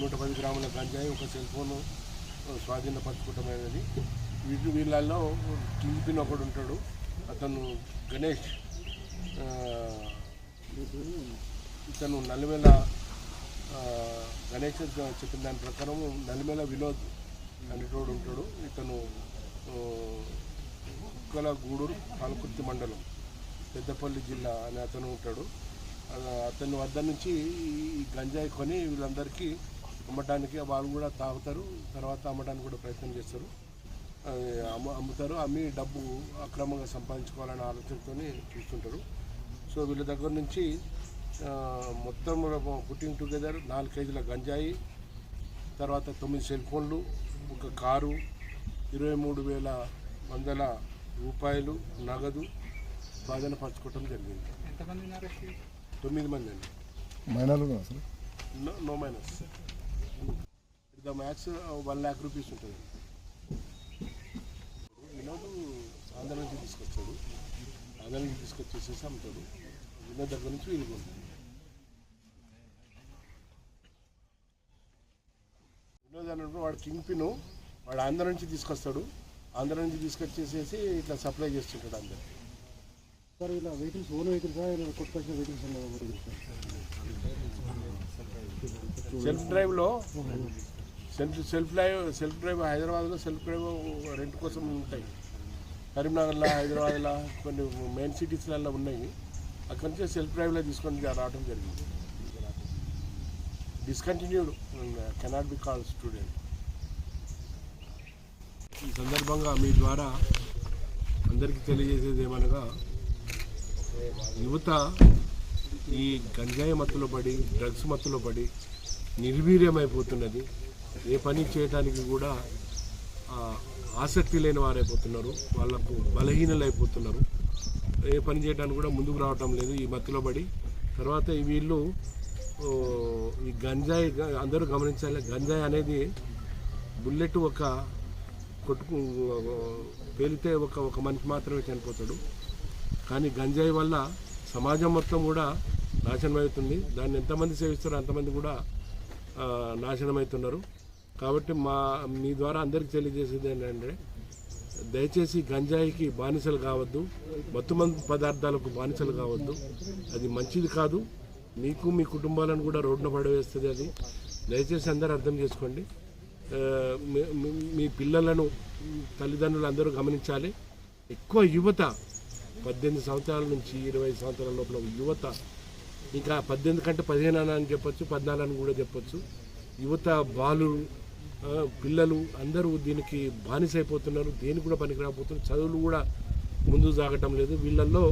నూట పది గ్రాముల గంజాయి ఒక సెల్ ఫోన్ స్వాధీనపరచుకోవటమైనది. వీటి వీళ్ళల్లో కింగ్పిన్ ఒకడు ఉంటాడు అతను గణేష్. ఇతను నలిమేల గణేష్ చెప్పిన దాని ప్రకారం నలిమేల వినోద్ అనేటోడు ఉంటాడు. ఇతను కుక్కల గూడూరు పాలకుర్తి మండలం పెద్దపల్లి జిల్లా అని అతను ఉంటాడు. అతని వద్ద నుంచి ఈ గంజాయి కొని వీళ్ళందరికీ అమ్మటానికి వాళ్ళు కూడా తాగుతారు తర్వాత అమ్మడానికి కూడా ప్రయత్నం చేస్తారు. అమ్ముతారు. అమ్మి డబ్బు అక్రమంగా సంపాదించుకోవాలనే ఆలోచనతో చూస్తుంటారు. సో వీళ్ళ దగ్గర నుంచి మొత్తం పుట్టింగ్ టుగెదర్ నాలుగు కేజీల గంజాయి తర్వాత తొమ్మిది సెల్ ఫోన్లు ఒక కారు ఇరవై మూడు వేల వందల రూపాయలు నగదు స్వాధీనపరచుకోవటం జరిగింది. తొమ్మిది మంది అండి. మైనర్లు no no minus the max one lakh rupees ఉంటుంది. వినోద్ ఆంధ్ర నుంచి తీసుకొచ్చాడు. ఆంధ్ర నుంచి తీసుకొచ్చేసేసి అమ్ముతాడు. వినోద్ దగ్గర నుంచి కొంటారు వినోద్ అన్నప్పుడు వాడు కింగ్ పిన్. వాడు ఆంధ్ర నుంచి తీసుకొస్తాడు. ఆంధ్ర నుంచి తీసుకొచ్చేసేసి ఇట్లా సప్లై చేస్తుంటాడు అందరు. సార్ ఇలా వెహికల్స్ ఓన్ వెహికల్స్? కొట్టుకొచ్చిన వెహికల్స్ సెల్ఫ్ డ్రైవ్లో self self drive self drive హైదరాబాద్లో సెల్ఫ్ డ్రైవ్ రెంట్ కోసం ఉంటాయి. కరీంనగర్లో హైదరాబాద్లో కొన్ని మెయిన్ సిటీస్లలో ఉన్నాయి. అక్కడి నుంచి సెల్ఫ్ డ్రైవ్లో తీసుకొని రావడం జరిగింది. Discontinued cannot be call student ఈ సందర్భంగా మీ ద్వారా అందరికీ తెలియజేసేది ఏమనగా యువత ఈ గంజాయి మత్తులో పడి డ్రగ్స్ మత్తులో పడి నిర్వీర్యమైపోతున్నది. ఏ పని చేయడానికి కూడా ఆసక్తి లేని వారైపోతున్నారు. వాళ్ళకు బలహీనలైపోతున్నారు. ఏ పని చేయడానికి కూడా ముందుకు రావటం లేదు ఈ మత్తులో పడి. తర్వాత ఈ వీళ్ళు ఈ గంజాయి అందరూ గమనించాలి. గంజాయి అనేది బుల్లెట్ ఒక కొట్టుకు పేలితే ఒక ఒక మనిషి మాత్రమే చనిపోతాడు. కానీ గంజాయి వల్ల సమాజం మొత్తం కూడా నాశనం అవుతుంది దాన్ని ఎంతమంది సేవిస్తారో అంతమంది కూడా నాశనం అవుతున్నారు కాబట్టి మా మీ ద్వారా అందరికీ తెలియజేసేది ఏంటంటే దయచేసి గంజాయికి బానిసలు కావద్దు మత్తుమందు పదార్థాలకు బానిసలు కావద్దు. అది మంచిది కాదు. మీకు మీ కుటుంబాలను కూడా రోడ్డున పడవేస్తుంది అది. దయచేసి అందరూ అర్థం చేసుకోండి. మీ- పిల్లలను తల్లిదండ్రులు అందరూ గమనించాలి. ఎక్కువ యువత పద్దెనిమిది సంవత్సరాల నుంచి ఇరవై సంవత్సరాల లోపల యువత ఇంకా పద్దెనిమిది కంటే పదిహేను అని చెప్పొచ్చు పద్నాలుగు అని కూడా చెప్పొచ్చు. యువత బాలు పిల్లలు అందరూ దీనికి బానిసైపోతున్నారు దేనికి కూడా పనికి రాకపోతున్నారు చదువులు కూడా ముందుకు సాగటం లేదు. వీళ్ళల్లో